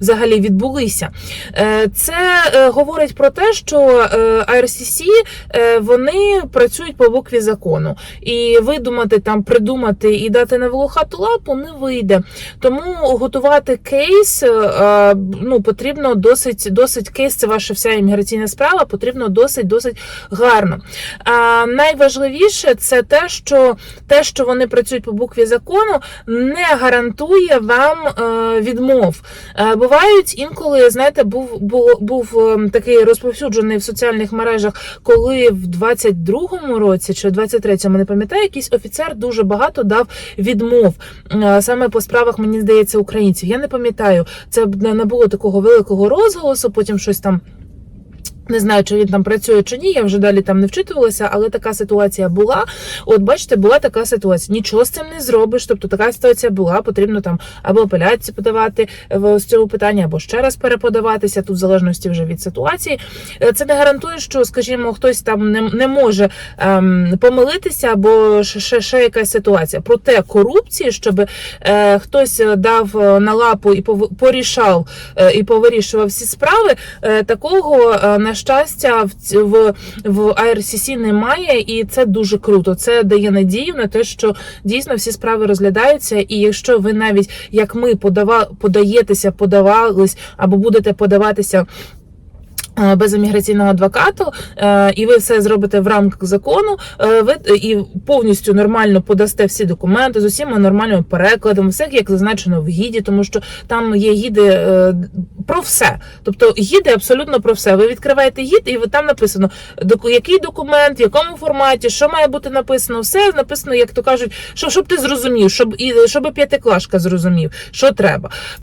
взагалі відбулися. Е, Це е, говорить про те, що е, IRCC вони працюють по букві закону, і видумати там, придумати і дати на волохату лапу не вийде. Тому готувати кейс ну потрібно досить, досить кейс. Це ваша вся імміграційна справа. Потрібно досить досить гарно. А найважливіше це те, що те, що вони працюють по букві закону, не гарантує вам відмов. Е, Бувають інколи, знаєте, був був, був ем, такий розповсюджений в соціальних мережах, коли в 22-му році чи в 23-му, не пам'ятаю, якийсь офіцер дуже багато дав відмов е, саме по справах, мені здається, українців. Я не пам'ятаю, це не було такого великого розголосу, потім щось там. Не знаю, чи він там працює чи ні, я вже далі там не вчитувалася, але така ситуація була. От бачите, була така ситуація. Нічого з цим не зробиш. Тобто така ситуація була, потрібно там або апеляцію подавати в з цього питання, або ще раз переподаватися, тут в залежності вже від ситуації. Е, Це не гарантує, що, скажімо, хтось там не, не може ем, помилитися, або ще, ще, якась ситуація. Проте корупції, щоб е, хтось дав е, на лапу і порішав е, і повирішував всі справи, е, такого е, на щастя в в IRCC немає, і це дуже круто. Це дає надію на те, що дійсно всі справи розглядаються. І якщо ви навіть як ми подава, подаєтеся, подавались або будете подаватися. Е, Без імміграційного адвокату, е, і ви все зробите в рамках закону. е, Ви і повністю нормально подасте всі документи з усіма нормальними перекладами, все як зазначено в гіді, тому що там є гіди про все. Тобто гіди абсолютно про все. Ви відкриваєте гід, і там написано який документ, в якому форматі, що має бути написано. Все написано, як то кажуть, що щоб ти зрозумів, щоб і щоб п'ятиклашка зрозумів, що треба.